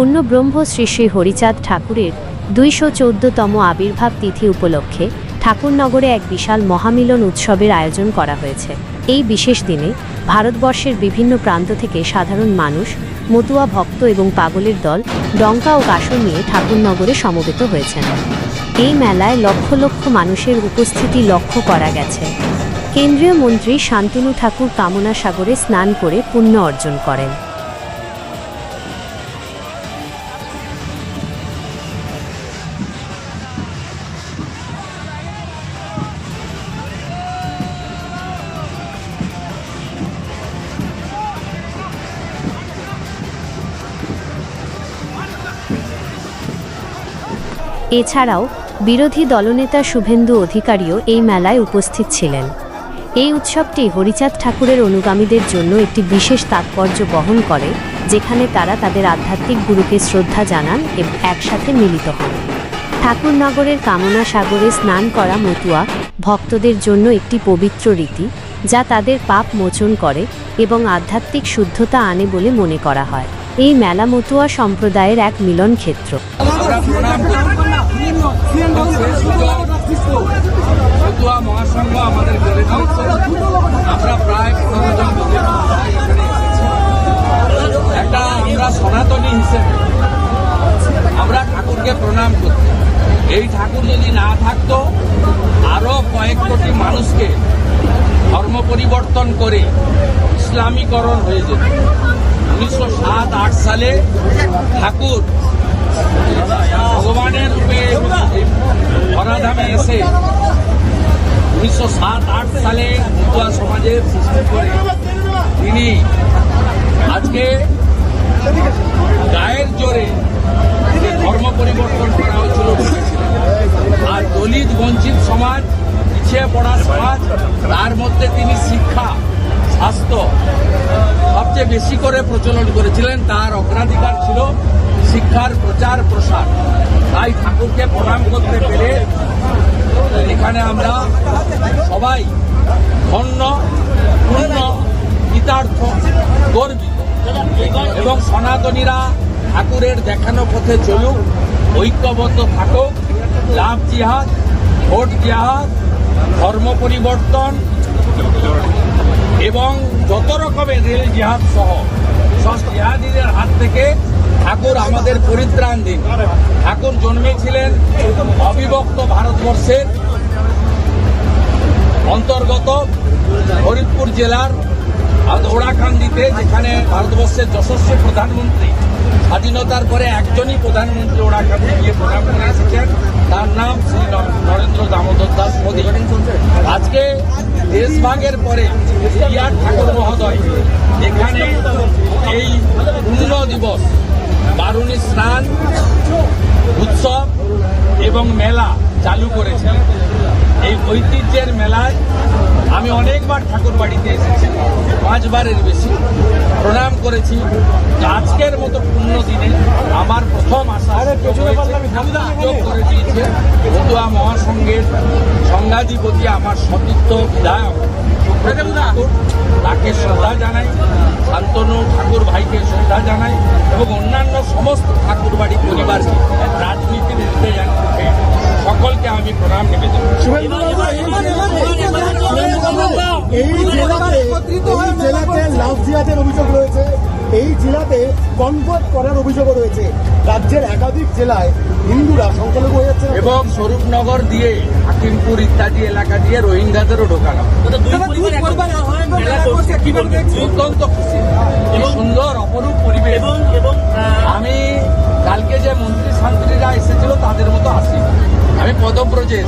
পূর্ণব্রহ্ম শ্রী শ্রী হরিচাঁদ ঠাকুরের দুইশো চোদ্দতম আবির্ভাব তিথি উপলক্ষে ঠাকুরনগরে এক বিশাল মহামিলন উৎসবের আয়োজন করা হয়েছে। এই বিশেষ দিনে ভারতবর্ষের বিভিন্ন প্রান্ত থেকে সাধারণ মানুষ, মতুয়া ভক্ত এবং পাগলের দল ডঙ্কা ও কাসর নিয়ে ঠাকুরনগরে সমবেত হয়েছেন। এই মেলায় লক্ষ লক্ষ মানুষের উপস্থিতি লক্ষ্য করা গেছে। কেন্দ্রীয় মন্ত্রী শান্তনু ঠাকুর কামনা সাগরে স্নান করে পুণ্য অর্জন করেন। এছাড়াও, বিরোধী দলনেতা শুভেন্দু অধিকারীও এই মেলায় উপস্থিত ছিলেন। এই উৎসবটি হরিচাঁদ ঠাকুরের অনুগামীদের জন্য একটি বিশেষ তাৎপর্য বহন করে, যেখানে তারা তাদের আধ্যাত্মিক গুরুকে শ্রদ্ধা জানান এবং একসাথে মিলিত হন। ঠাকুরনগরের কামনা সাগরে স্নান করা মতুয়া ভক্তদের জন্য একটি পবিত্র রীতি, যা তাদের পাপ মোচন করে এবং আধ্যাত্মিক শুদ্ধতা আনে বলে মনে করা হয়। এই মেলা মতুয়া সম্প্রদায়ের এক মিলন ক্ষেত্র ফতুয়া মহাসংঘ আমাদের করে আমরা প্রায় পনেরো জন একটা আমরা সনাতনী হিসেবে আমরা ঠাকুরকে প্রণাম করতে এই ঠাকুর যদি না থাকতো, আরও কয়েক কোটি মানুষকে ধর্ম পরিবর্তন করে ইসলামীকরণ হয়ে যেত। উনিশশো সাত আট সালে ঠাকুর ভগবানের রূপে ধরাধামে এসে উনিশশো সাত আট সালে মতুয়া সমাজের সৃষ্টি করে তিনি আজকে গায়ের জোরে ধর্ম পরিবর্তন করা হয়েছিল। আর দলিত বঞ্চিত সমাজ, পিছিয়ে পড়া সমাজ, তার মধ্যে তিনি শিক্ষা, স্বাস্থ্য সবচেয়ে বেশি করে প্রচলন করেছিলেন। তার অগ্রাধিকার ছিল শিক্ষার প্রচার, প্রসার। তাই ঠাকুরকে প্রণাম করতে পেরে এখানে আমরা সবাই ধন্য, পূর্ণ কৃতার্থ গর্বিত। এবং সনাতনীরা ঠাকুরের দেখানো পথে চলুক, ঐক্যবদ্ধ থাকুক, লাভ জিহাদ, ভোট জিহাদ, ধর্ম পরিবর্তন এবং যত রকমের রেল জিহাদ সহ, সব জিহাদিদের হাত থেকে ঠাকুর আমাদের পরিত্রাণ দিন। ঠাকুর জন্মেছিলেন অবিভক্ত ভারতবর্ষের অন্তর্গত ফরিদপুর জেলার ওড়াকান্দিতে যেখানে ভারতবর্ষের যশস্বী প্রধানমন্ত্রী, স্বাধীনতার পরে একজনই প্রধানমন্ত্রী ওড়াকান্দি গিয়ে প্রণাম করে এসেছেন তার নাম শ্রী নরেন্দ্র দামোদর দাস মোদী। আজকে দেশভাগের পরে ইয়ার ঠাকুর মহোদয় এখানে এই পূর্ণ দিবস বারুণী স্নান উৎসব এবং মেলা চালু করেছিলেন এই ঐতিহ্যের মেলায় আমি অনেকবার ঠাকুর বাড়িতে এসেছি পাঁচবারের বেশি প্রণাম করেছি। আজকের মতো পূর্ণ দিনে আমার প্রথম আশা করে দিয়েছে। মহাসংঘের সংঘাধিপতি আমার সতীর্থ বিধায়ক সুব্রত ঠাকুর তাকে শ্রদ্ধা জানাই শান্তনু ঠাকুর ভাইকে শ্রদ্ধা জানাই এবং অন্যান্য সমস্ত ঠাকুর বাড়ি পরিবারকে রাজনীতির ঊর্ধ্বে উঠে সকলকে আমি প্রণাম নিবেদন এই জেলাতে এই জেলাতে অভিযোগ রয়েছে। এই জেলাতে কনভার্ট করার অভিযোগও রয়েছে। রাজ্যের একাধিক জেলায় হিন্দুরা সংখ্যালঘু হয়ে যাচ্ছে। এবং স্বরূপনগর দিয়ে হাকিমপুর ইত্যাদি এলাকা দিয়ে রোহিঙ্গাদেরও ঢোকানো অত্যন্ত খুশি। সুন্দর অপরূপ পরিবেশ। আমি কালকে যে মন্ত্রী শান্ত্রীরা এসেছিল তাদের মতো আসি আমি পদব্রজে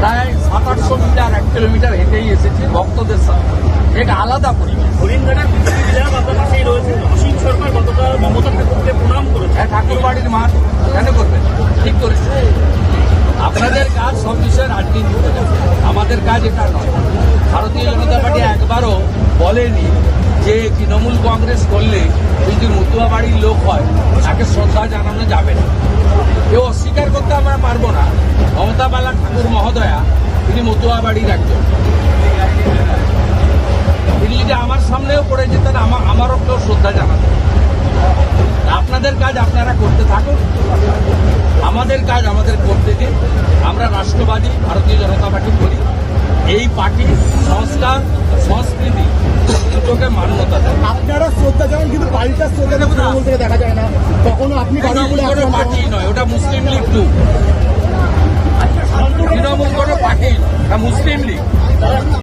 প্রায় সাত আটশো মিটার, এক কিলোমিটার হেঁটেই এসেছি ভক্তদের সাথে এটা আলাদা পরিবেশ। পাশেই রয়েছে, অসীম সরকার গতকাল মমতা ঠাকুরকে প্রণাম করেছে যে তৃণমূল কংগ্রেস করলে যদি মতুয়া বাড়ির লোক হয়, তাকে শ্রদ্ধা জানানো যাবে না। কেউ অস্বীকার করতে আমরা পারব না। মমতা বালা ঠাকুর মহোদয়া, তিনি মতুয়া বাড়ির একজন। তিনি যদি আমার সামনেও পড়ে যেতেন আমার আমারও কেউ শ্রদ্ধা জানাতেন আপনাদের কাজ আপনারা করতে থাকুন। আমাদের কাজ আমাদের করতে দিন। আমরা রাষ্ট্রবাদী, ভারতীয় জনতা পার্টি করি। এই পার্টি সংস্কার সংস্কৃতি দুটোকে মান্যতা দেয়। আপনারা শ্রদ্ধা জানান কিন্তু পাল্টা শ্রদ্ধা তৃণমূল থেকে দেখা যায় না কখনো আপনি কোনো পার্টি নয় ওটা মুসলিম লীগ টু তৃণমূল কোনো পার্টি মুসলিম লীগ।